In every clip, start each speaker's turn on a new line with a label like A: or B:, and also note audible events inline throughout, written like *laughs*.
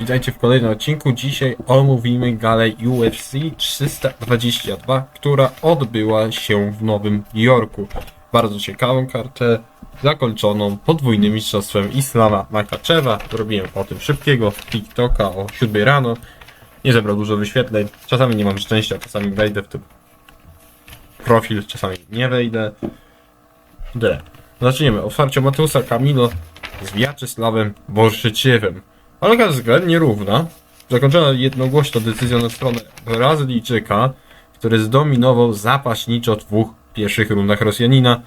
A: Witajcie w kolejnym odcinku. Dzisiaj omówimy galę UFC 322, która odbyła się w Nowym Jorku. Bardzo ciekawą kartę, zakończoną podwójnym mistrzostwem Islama Makaczewa. Robiłem o tym szybkiego TikToka o 7 rano. Nie zebrał dużo wyświetleń. Czasami nie mam szczęścia, czasami wejdę w ten profil, czasami nie wejdę. D. Zaczniemy. Otwarcie Mateusa Camilo z Wiaczysławem Borszyciewem. Walka względnie równa. Zakończona jednogłośną decyzją na stronę Brazylijczyka, który zdominował zapaśniczo w dwóch pierwszych rundach Rosjanina.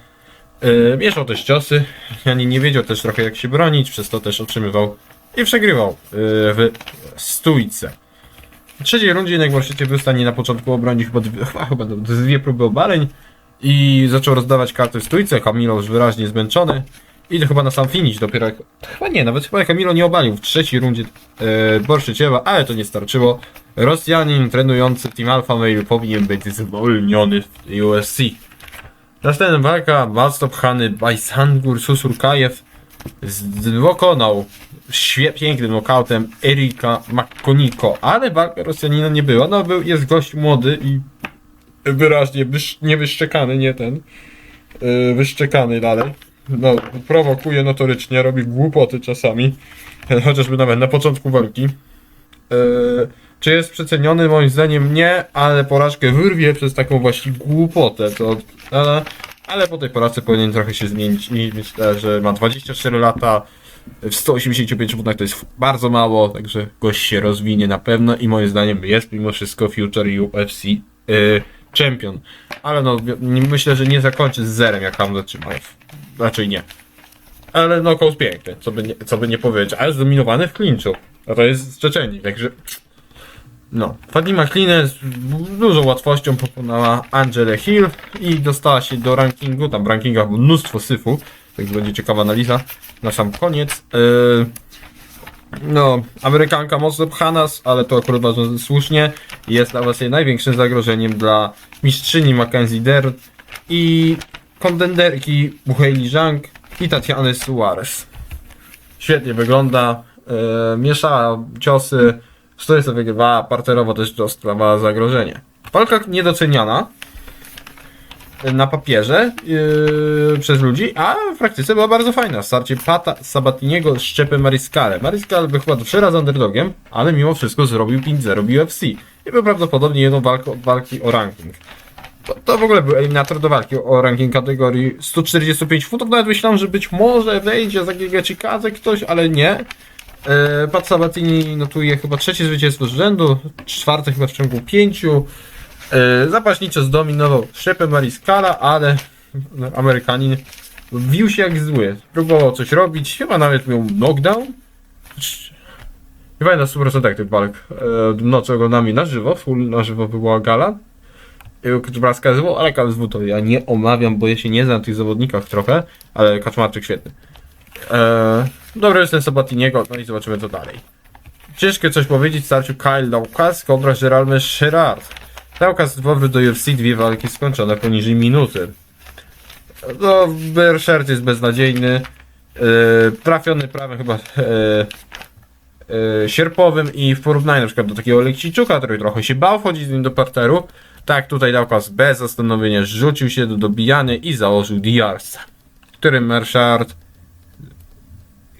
A: Yy, mieszał też ciosy. Janin nie wiedział też trochę jak się bronić, przez to też otrzymywał i przegrywał yy, w stójce. W trzeciej rundzie jednak Borszyciew był w stanie na początku obronić chyba, dwie, chyba, chyba dwie próby obaleń i zaczął rozdawać karty w stójce. Kamilo już wyraźnie zmęczony. I to chyba na sam finish dopiero. jak- Chyba nie, nawet chyba Kamilo nie obalił w trzeciej rundzie e, Borszyciewa, ale to nie starczyło. Rosjanin trenujący Team Alpha Male powinien być zwolniony w UFC. Następna walka mocno pchany Bajsangur Susurkajew świe, pięknym nokautem Erika Makoniko, ale walka Rosjanina nie była. No był, jest gość młody i wyraźnie wysz, nie wyszczekany, nie ten. Yy, wyszczekany dalej. No, prowokuje notorycznie, robi głupoty czasami. *laughs* Chociażby nawet na początku walki. Yy, czy jest przeceniony? Moim zdaniem nie, ale porażkę wyrwie przez taką właśnie głupotę. To, ale, ale po tej porażce powinien trochę się zmienić i myślę, że ma 24 lata. W 185 funtach to jest bardzo mało, także gość się rozwinie na pewno i moim zdaniem jest mimo wszystko Future UFC yy, Champion. Ale no, myślę, że nie zakończy z zerem jak Hamlet czy Majew. Raczej nie. Ale knockout piękny, co by nie, co by nie powiedzieć, ale zdominowany w klinczu. A to jest z Czeczeni, także... No, Fatima Klinę z dużą łatwością pokonała Angelę Hill i dostała się do rankingu, tam w rankingach było mnóstwo syfu, także będzie ciekawa analiza na sam koniec. Yy, no, Amerykanka mocno pcha ale to akurat bardzo słusznie. Jest dla was największym zagrożeniem dla mistrzyni Mackenzie Dern i kontenderki Buheli Zhang i Tatiany Suarez. Świetnie wygląda, e, mieszała ciosy, stojąco wygrywała, parterowo też dostawała zagrożenie. Walka niedoceniana e, na papierze yy, przez ludzi, a w praktyce była bardzo fajna. Starcie Pata Sabatiniego z Szczepem Mariscale. Mariscal chyba trzy razy underdogiem, ale mimo wszystko zrobił 5-0 w UFC. I był prawdopodobnie jedną walką, walki o ranking. To, to w ogóle był eliminator do walki o ranking kategorii 145 funtów. Nawet myślałem, że być może wejdzie za Chikadze ktoś, ale nie. E, Pat Sabatini notuje chyba trzecie zwycięstwo z rzędu, czwarte chyba w ciągu pięciu. E, Zapaśniczo zdominował Szczepę Mariskala, ale Amerykanin wił się jak zły. Próbował coś robić, chyba nawet miał knockdown. Nie pamiętam 100% tych walk. E, Nocy oglądami na żywo, full na żywo była gala. Która wskazywał, ale KSW to ja nie omawiam, bo ja się nie znam na tych zawodnikach trochę, ale Kaczmarczyk świetny. Eee, dobry jest ten Sabatiniego, no i zobaczymy co dalej. Ciężko coś powiedzieć w starciu Kyle Daukas kontra Geralme Sherard. Daukas powrót do UFC, dwie walki skończone poniżej minuty. No, Bershert jest beznadziejny. Eee, trafiony prawem chyba eee, eee, sierpowym i w porównaniu na przykład do takiego Lekciczuka, który trochę się bał wchodzić z nim do parteru, tak tutaj Daukas bez zastanowienia rzucił się do dobijania i założył Diarsa, którym Mershard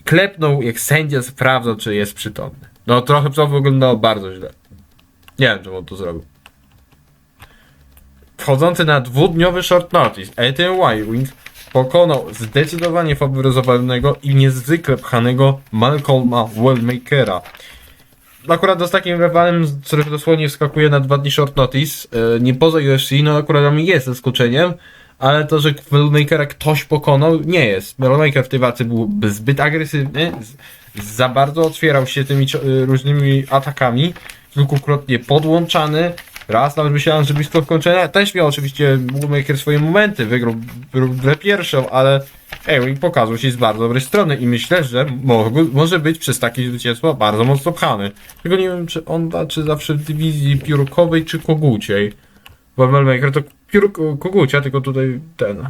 A: klepnął, jak sędzia sprawdzał, czy jest przytomny. No trochę to wyglądało bardzo źle. Nie wiem, czemu on to zrobił. Wchodzący na dwudniowy short notice, Ethan Wildwing pokonał zdecydowanie faworyzowanego i niezwykle pchanego Malcolma Wellmakera. Akurat z takim rywalem, który dosłownie wskakuje na dwa dni short notice, e, nie poza UFC, no akurat dla mnie jest zaskoczeniem, ale to, że Wellmakera ktoś pokonał, nie jest. Wellmaker w tej walce był zbyt agresywny, za bardzo otwierał się tymi y, różnymi atakami, kilkukrotnie podłączany, raz nawet myślałem, że blisko skończenia, też miał oczywiście Wellmaker swoje momenty, wygrał grę pierwszą, ale Ewing pokazał się z bardzo dobrej strony i myślę, że mógł, może być przez takie zwycięstwo bardzo mocno pchany. Tylko nie wiem, czy on walczy zawsze w dywizji piórkowej czy koguciej. Bo Wellmaker to piór kogucia, tylko tutaj ten.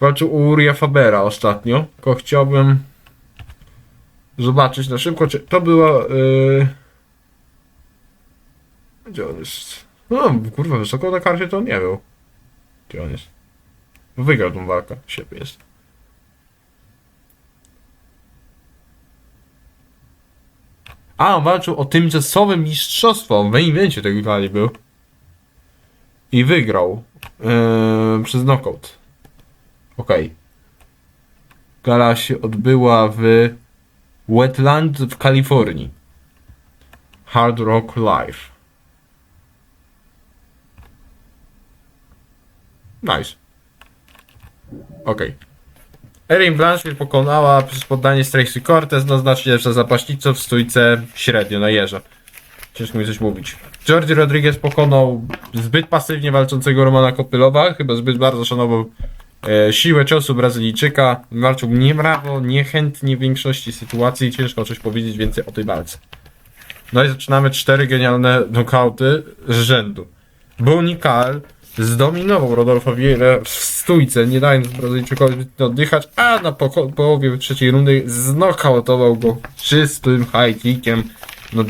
A: Walczył u Uria Fabera ostatnio, tylko chciałbym zobaczyć na szybko, czy to była... Yy... Gdzie on jest? No, kurwa, wysoko na karcie to on nie był. Gdzie on jest? Wygrał tą walkę, ślepy jest. A, on walczył o tymczasowe mistrzostwo. W evencie tego gali był. I wygrał. Yy, przez knockout. Okej. Gala się odbyła w Wetland w Kalifornii. Hard Rock Live. Nice. Okej. Erin Blanchfield pokonała przez poddanie Tracy Cortez, no znacznie lepsza zapaśnicą w stójce średnio na jeża. Ciężko mi coś mówić. Jordi Rodriguez pokonał zbyt pasywnie walczącego Romana Kopylowa, chyba zbyt bardzo szanował e, siłę ciosu Brazylijczyka. Walczył niemrawo, niechętnie w większości sytuacji, ciężko coś powiedzieć więcej o tej walce. No i zaczynamy cztery genialne nokauty z rzędu. Bonnie Carl zdominował Rodolfo Vieira w stójce, nie dając Brazylijczykowi oddychać, a na poko- połowie trzeciej rundy znokautował go czystym high kickiem. No,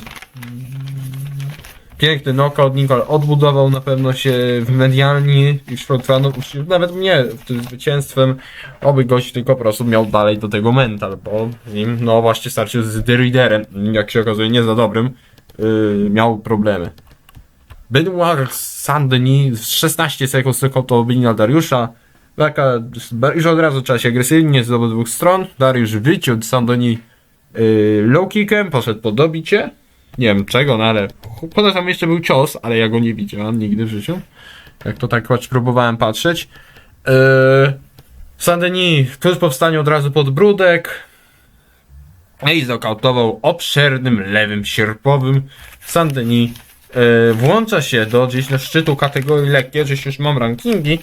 A: piękny knockout, Nicole odbudował na pewno się w medialnie i wśród fanów, nawet mnie tym zwycięstwem, oby gość tylko po prostu miał dalej do tego mental, bo nim, no właśnie starcie z The Readerem, jak się okazuje nie za dobrym, yy, miał problemy. Benoit Saint-Denis w 16 sekund skończył Bilina Dariusza. Walka już od razu zaczęła się agresywnie z obydwu stron. Dariusz wyciął Saint-Denis yy, low kickiem, poszedł po dobicie. Nie wiem czego, no ale poza tam jeszcze był cios, ale ja go nie widziałem nigdy w życiu. Jak to tak próbowałem patrzeć. Yy, Saint-Denis tuż po wstaniu od razu pod brudek. I znokautował obszernym lewym sierpowym. Saint-Denis e, włącza się do gdzieś na szczytu kategorii lekkie, gdzieś już mam rankingi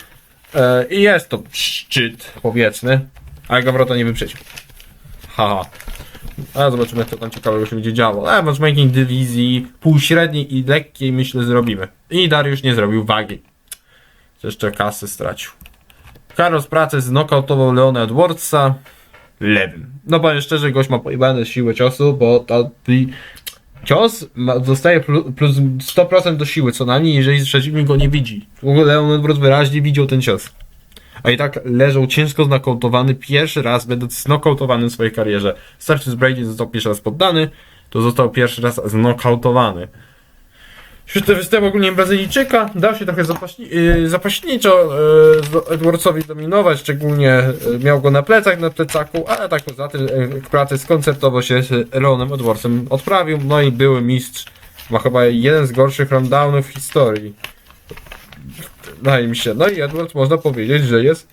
A: e, i jest to szczyt, powiedzmy, ale Gawrota nie wyprzedził. Haha. A zobaczymy, to tam ciekawego się będzie działo. A matchmaking dywizji półśredniej i lekkiej myślę zrobimy. I Dariusz nie zrobił wagi. Jeszcze kasy stracił. Carlos Pracy znokautował Leona Edwardsa lewym. No powiem szczerze, gość ma pojebane siłę ciosu, bo ta, cios ma, dostaje plus, plus 100% do siły co najmniej, jeżeli przeciwnik go nie widzi. W ogóle Leon wyraźnie widział ten cios. A i tak leżał ciężko znokautowany pierwszy raz, będąc znokautowany w swojej karierze. Starczy z Brady został pierwszy raz poddany, to został pierwszy raz znokautowany. Świetny występ ogólnie Brazylijczyka, dał się trochę zapaśni, yy, zapaśniczo yy, Edwardsowi dominować, szczególnie yy, miał go na plecach, na plecaku, ale tak poza tym pracy skoncertowo się z Leonem Edwardsem odprawił, no i były mistrz, ma chyba jeden z gorszych rundownów w historii. Wydaje mi się. No i Edwards można powiedzieć, że jest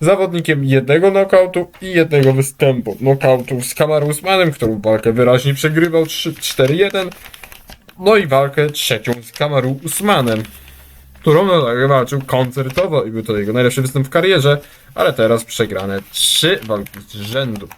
A: zawodnikiem jednego knockoutu i jednego występu. Knockoutów z Kamaru Usmanem, którą walkę wyraźnie przegrywał 3-4-1. No i walkę trzecią z Kamaru Usmanem, którą no, tak walczył koncertowo i był to jego najlepszy występ w karierze, ale teraz przegrane trzy walki z rzędu.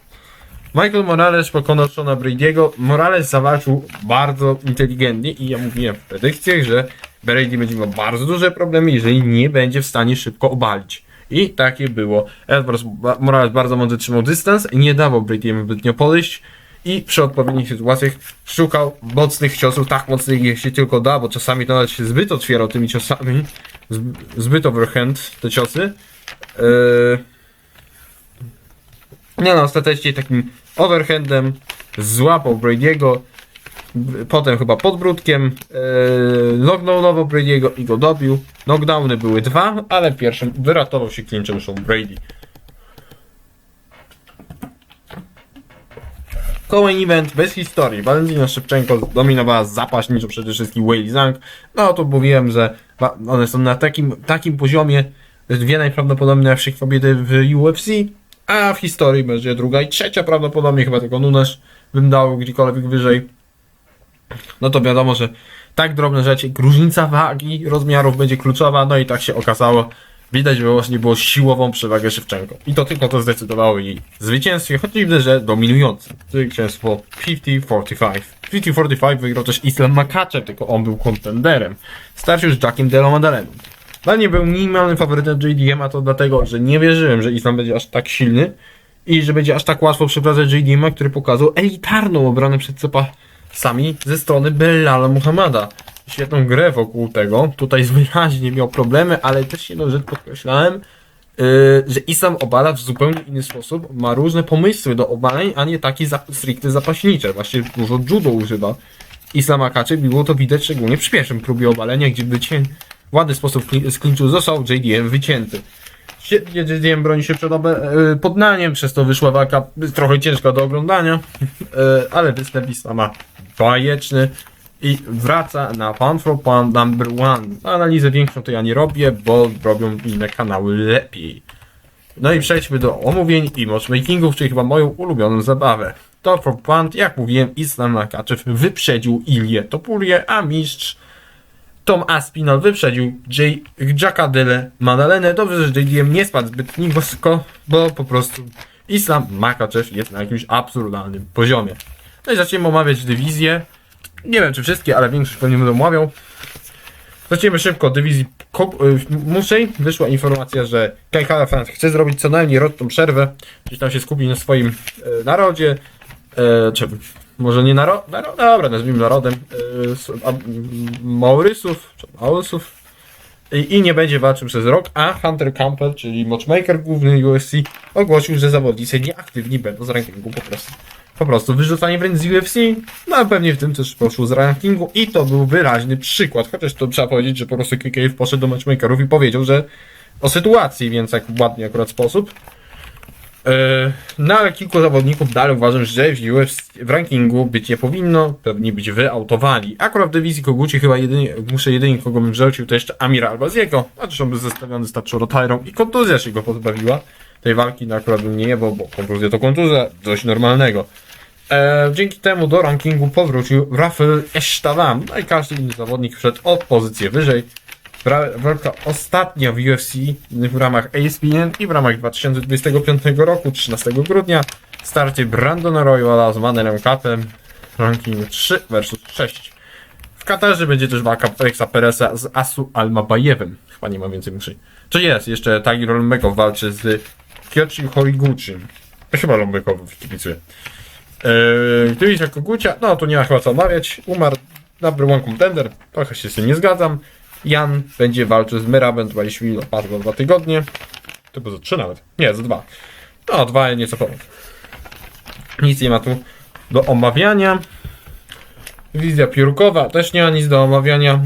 A: Michael Morales pokonał Shona Brady'ego. Morales zawalczył bardzo inteligentnie i ja mówiłem w predykcjach, że Brady będzie miał bardzo duże problemy, jeżeli nie będzie w stanie szybko obalić. I takie było. Edwards Morales bardzo mądrze trzymał dystans, nie dawał Brady'emu zbytnio podejść i przy odpowiednich sytuacjach szukał mocnych ciosów, tak mocnych jak się tylko da, bo czasami to nawet się zbyt otwierał tymi ciosami, zb- zbyt overhand te ciosy. Yy... Nie no, ostatecznie takim overhandem złapał Brady'ego, potem chyba podbródkiem, yy, nowo Brady'ego i go dobił. Knockdowny były dwa, ale pierwszym wyratował się clinczem Sean Brady. Kołem event bez historii. Valentina Szewczenko dominowała zapaśniczo przede wszystkim Wei Zhang. No to mówiłem, że one są na takim, takim poziomie, dwie najprawdopodobniej najlepsze kobiety w UFC, a w historii będzie druga i trzecia prawdopodobnie, chyba tylko Nunes bym dał gdziekolwiek wyżej. No to wiadomo, że tak drobne rzeczy, różnica wagi, rozmiarów będzie kluczowa, no i tak się okazało. Widać było, że nie było siłową przewagę Szewczenko. I to tylko to zdecydowało jej zwycięstwie, choć widzę, że dominujące. Zwycięstwo 50-45. 50-45 wygrał też Islam Makachev, tylko on był kontenderem. Starszy już Jackiem Delo Madalenem. Dla mnie był minimalnym faworytem JDM, a to dlatego, że nie wierzyłem, że Islam będzie aż tak silny i że będzie aż tak łatwo przeprowadzać JDM, który pokazał elitarną obronę przed sami ze strony Bellala Muhammada. Świetną grę wokół tego. Tutaj wyraźnie miał problemy, ale też jedną rzecz podkreślałem, yy, że Islam obala w zupełnie inny sposób. Ma różne pomysły do obaleń, a nie takie za, stricte zapaśnicze. Właśnie dużo judo używa. Islam Akaczy było to widać szczególnie przy pierwszym próbie obalenia, gdzie wycię... w ładny sposób z został JDM wycięty. JDM broni się przed e, poddaniem, przez to wyszła walka trochę ciężka do oglądania, *laughs* e, ale występ Islama bajeczny i wraca na Pound for Pound number one. Analizę większą to ja nie robię, bo robią inne kanały lepiej. No i przejdźmy do omówień i matchmakingów, czyli chyba moją ulubioną zabawę. To for Pound, jak mówiłem, Islam Makaczew wyprzedził Ilię Topulię, a mistrz Tom Aspinall wyprzedził J- Jacka Dele Madalenę. Dobrze, że JDM nie spadł zbyt nisko, bo po prostu Islam Makaczew jest na jakimś absurdalnym poziomie. No i zaczniemy omawiać dywizję. Nie wiem czy wszystkie, ale większość pewnie będę omawiał. Zaczniemy szybko od dywizji y, muszej. Wyszła informacja, że Kai Halafan chce zrobić co najmniej roczną przerwę. Gdzieś tam się skupić na swoim e, narodzie. E, czy może nie naro- naro- dobra, nazwijmy narodem. E, Maurysów, czy Maurysów. I, I nie będzie walczył przez rok, a Hunter Camper, czyli matchmaker główny UFC, ogłosił, że zawodnicy nieaktywni będą z rankingu po prostu. Po prostu wyrzucani wręcz z UFC, no a pewnie w tym też poszło z rankingu i to był wyraźny przykład, chociaż to trzeba powiedzieć, że po prostu KKF poszedł do matchmakerów i powiedział, że o sytuacji, więc jak ładnie akurat sposób. Yy, No ale kilku zawodników dalej uważam, że w UFC w rankingu być nie powinno, pewnie być wyautowani. Akurat w dywizji Koguci chyba jedynie, muszę jedynie kogo bym wrzucił to jeszcze Amira Albaziego, a zresztą był zestawiony z Tachoro Tyrą i kontuzja się go pozbawiła. Tej walki no akurat nie jebał, bo kontuzja to kontuzja, coś normalnego. E, dzięki temu do rankingu powrócił Rafael Esztawan, no i każdy inny zawodnik wszedł o pozycję wyżej. Walka ostatnia w UFC w ramach ASPN i w ramach 2025 roku, 13 grudnia. Starcie Brandona Royala z Manelem Capem, ranking 3 versus 6. W Katarze będzie też walka Felixa Pereza z Asu Almabayevem. Chyba nie ma więcej muszy. Czy jest? Jeszcze Tagi Rolmeko walczy z Kyochi Horiguchi. Chyba Rolmekowi kibicuję. Yy, Dywizja Kogucia, no tu nie ma chyba co omawiać. Umarł number one contender, trochę się z tym nie zgadzam. Jan będzie walczył z Myrabem Dwaliszwili pas za dwa tygodnie. To było za trzy nawet. Nie, za dwa. No, dwa nieco ponad. Nic nie ma tu do omawiania. Wizja piórkowa też nie ma nic do omawiania.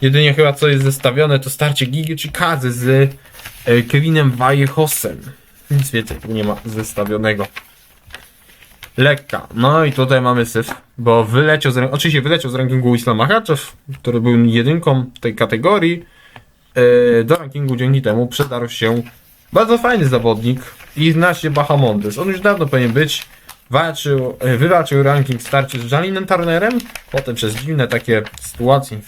A: Jedynie chyba co jest zestawione to starcie Gigi czy Kazy z e, Kevinem Vallejosem. Nic więcej tu nie ma zestawionego. Lekka. No i tutaj mamy syf, bo wyleciał z, ran- oczywiście wyleciał z rankingu Islam Makhachev, który był jedynką tej kategorii. E, do rankingu dzięki temu przedarł się bardzo fajny zawodnik Ignacio Bahamontes. On już dawno powinien być. Walczył, e, wywalczył ranking starcie z Jalinem Turnerem, potem przez dziwne takie sytuacje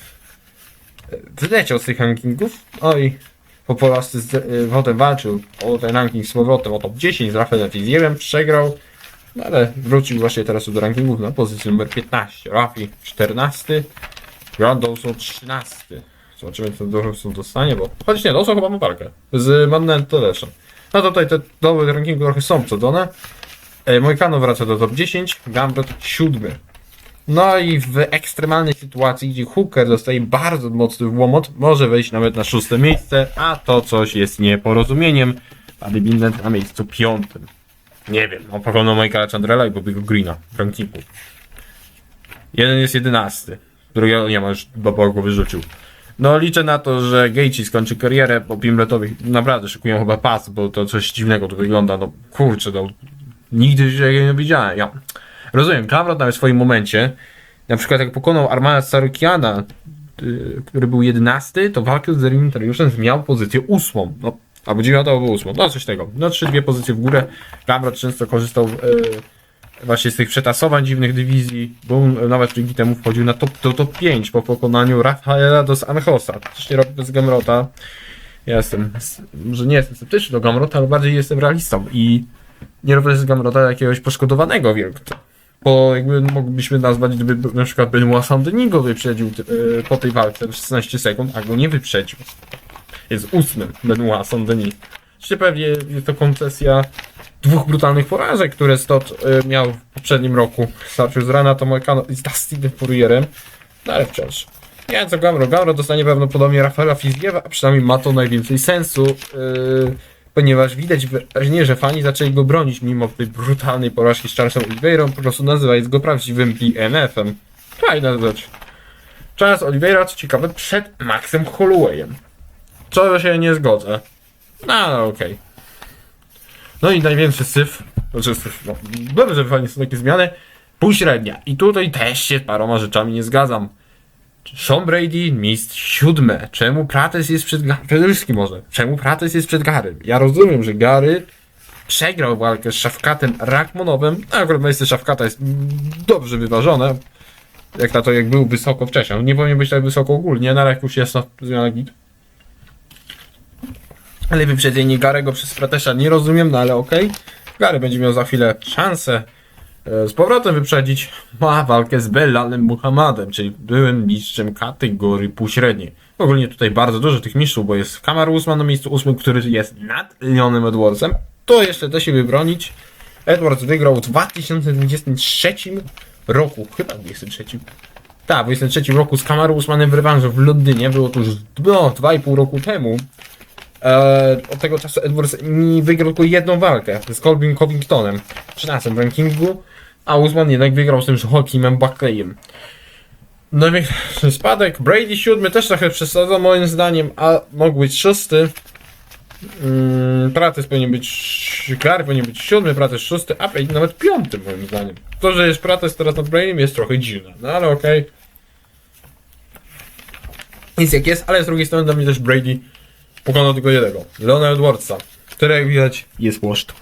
A: wyleciał z tych rankingów, no i po prostu z, e, potem walczył o ten ranking z powrotem o top 10 z Rafaelem Fizierem, przegrał, no ale wrócił właśnie teraz do rankingów na pozycję numer 15. Rafi 14, John Dawson 13. Zobaczymy co Dawson dostanie, bo... Chociaż nie, Dawson chyba ma walkę z Mannen Tedeszem. No tutaj te doły rankingu trochę są przedzone. E, Mojkano wraca do top 10, Gambit 7. No i w ekstremalnej sytuacji, gdzie Hooker dostaje bardzo mocny łomot, może wejść nawet na szóste miejsce, a to coś jest nieporozumieniem. Paddy Bindent na miejscu piątym. Nie wiem, pokonał Michaela Chandrella i Bobby'ego Greena w rankingu. Jeden jest jedenasty, drugiego nie ma, już Bobo go wyrzucił. No liczę na to, że Gaethje skończy karierę, bo Pimletowi naprawdę szykują chyba pas, bo to coś dziwnego tu wygląda, no kurczę, no nigdy się nie widziałem. Ja rozumiem, Gamrot nawet w swoim momencie, na przykład jak pokonał Armana Sarukiana, y, który był jedenasty, to walkę z Zerwin Tariuszem miał pozycję ósmą. No, albo dziewiątą, albo ósmą. No coś tego. No trzy, dwie pozycje w górę. Gamrot często korzystał e, właśnie z tych przetasowań dziwnych dywizji, bo nawet dzięki temu wchodził na top, do top 5 po pokonaniu Rafaela dos Anjosa. Też nie robię bez Gamrota. Ja jestem, może nie jestem sceptyczny do Gamrota, ale bardziej jestem realistą i nie robię z Gamrota jakiegoś poszkodowanego wielka. Bo jakby moglibyśmy nazwać, gdyby na przykład Benoit Saint-Denis go wyprzedził e, po tej walce w 16 sekund, a go nie wyprzedził. Jest ósmym Benoit Saint-Denis. Oczywiście pewnie jest to koncesja dwóch brutalnych porażek, które Stott y, miał w poprzednim roku. Starczył z Renato Moicano i z Dustin Fourierem, no ale wciąż. Wiem co Gamro. Gamro dostanie prawdopodobnie Rafaela Fizjeva, a przynajmniej ma to najwięcej sensu, yy, ponieważ widać wyraźnie, że fani zaczęli go bronić mimo tej brutalnej porażki z Charlesem Oliveirą, po prostu nazywając go prawdziwym DNF-em. Fajna rzecz. Charles Oliveira, co ciekawe, przed Maxem Hollowayem. Co się nie zgodzę. No, ale okej. No i największy syf, znaczy syf, no, dobrze, że fajnie są takie zmiany, półśrednia. I tutaj też się z paroma rzeczami nie zgadzam. Sean Brady, mistrz siódme. Czemu Prates jest przed Gary? Przede wszystkim może. Czemu Prates jest przed Gary? Ja rozumiem, że Gary przegrał walkę z Szafkatem Rachmonowem. A akurat miejsce Szafkata jest dobrze wyważone. Jak na to, jak był wysoko wcześniej. Nie powinien być tak wysoko ogólnie, na już jest na zmiana git. Ale wyprzedzenie Garego przez Pratesza nie rozumiem, no ale okej. Gary będzie miał za chwilę szansę z powrotem wyprzedzić. Ma walkę z Belalem Muhammadem, czyli byłym mistrzem kategorii półśredniej. Ogólnie tutaj bardzo dużo tych mistrzów, bo jest Kamar Usman na miejscu ósmym, który jest nad Leonem Edwardsem. To jeszcze da się wybronić. Edwards wygrał w 2023 roku, chyba 23. Tak, w 23 roku z Kamaru Usmanem w rewanżu w Londynie. Było to już no, 2,5 roku temu. Eee, od tego czasu Edwards nie wygrał tylko jedną walkę z Colbin Covingtonem w 13 rankingu, a Usman jednak wygrał z tym Joaquimem Buckleyem. Największy spadek, Brady siódmy też trochę przesadzał moim zdaniem, a mógł być szósty. Mm, Prates powinien być, Gary powinien być siódmy, Prates szósty, a Brady nawet piąty moim zdaniem. To, że jest Prates teraz nad Bradym jest trochę dziwne, no ale okej. Jest jak jest, ale z drugiej strony dla mnie też Brady pokonał tylko jednego, Leona Edwardsa, który jak widać jest łoszcz.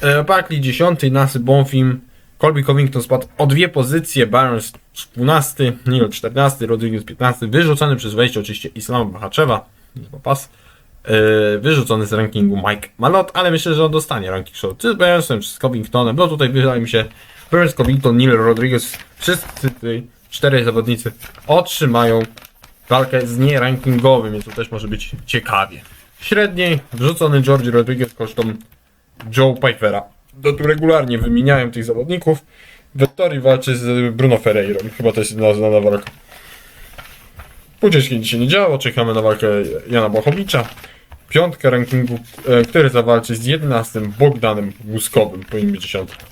A: E, Barkley 10, Nasy Bonfim, Colby Covington spadł o dwie pozycje, Barnes 12, Neil 14, Rodriguez 15, wyrzucony przez wejście oczywiście Islama Mahaczewa, chyba pas, e, wyrzucony z rankingu Mike Malot, ale myślę, że on dostanie ranking show, czy z Barnesem, czy z Covingtonem, no tutaj wydaje mi się Burns, Covington, Neil, Rodriguez, wszyscy tutaj cztery zawodnicy otrzymają walkę z nierankingowym, więc to też może być ciekawie. Średniej wrzucony George Rodriguez kosztą Joe Pipera. Do regularnie wymieniałem tych zawodników. Vettori walczy z Bruno Ferreirą. Chyba to jest jedna znana walka. Później nic się nie działo. Czekamy na walkę Jana Bochowicza. Piątkę rankingu, e, który zawalczy z 11 Bogdanem Łuskowym. Powinien być dziesiątka.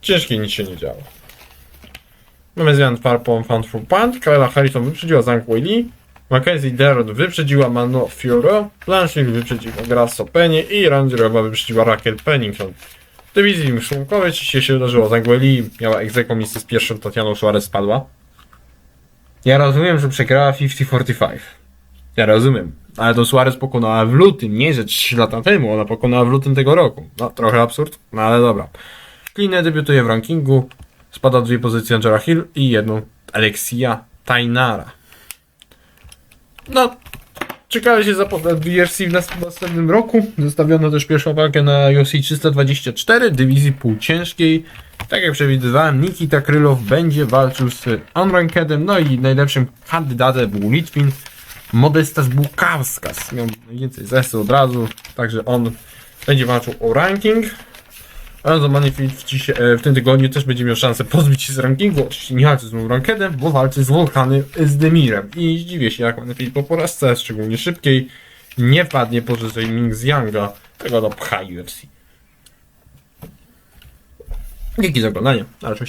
A: Ciężkie nic się nie działo. Mamy zmian Farpon Found for Punt. Kyla Harrison wyprzedziła Zhang Weili. Mackenzie Darren wyprzedziła Mano Fioro. Blanchard wyprzedziła Grasso Penny i Randy Rowa wyprzedziła Raquel Pennington. W dywizji szumkowej oczywiście się wydarzyło. Zhang Weili miała egzeko miejsce z pierwszym, Tatianą Suarez spadła. Ja rozumiem, że przegrała 50-45. Ja rozumiem. Ale to Suarez pokonała w lutym, nie że 3 lata temu, ona pokonała w lutym tego roku. No, trochę absurd, no ale dobra. Klinę debiutuje w rankingu. Spada dwie pozycje Angela Hill i jedną Alexia Tainara. No, czekali się zapowiedź WRC w nas- w następnym roku. Zostawiono też pierwszą walkę na UFC 324 dywizji półciężkiej. Tak jak przewidywałem, Nikita Krylow będzie walczył z Unrankedem, no i najlepszym kandydatem był Litwin Modestas Bukauskas. Miał najwięcej zesu od razu, także on będzie walczył o ranking. Alonso Manifest w, dzisie- e, w tym tygodniu też będzie miał szansę pozbyć się z rankingu. Oczywiście nie walczy z moim rankedem, bo walczy z Volkany z Demirem. I zdziwię się, jak Manifest po porażce, szczególnie szybkiej, nie wpadnie powyżej Ming Younga. Tego no pcha UFC. Dzięki za oglądanie. Na razie.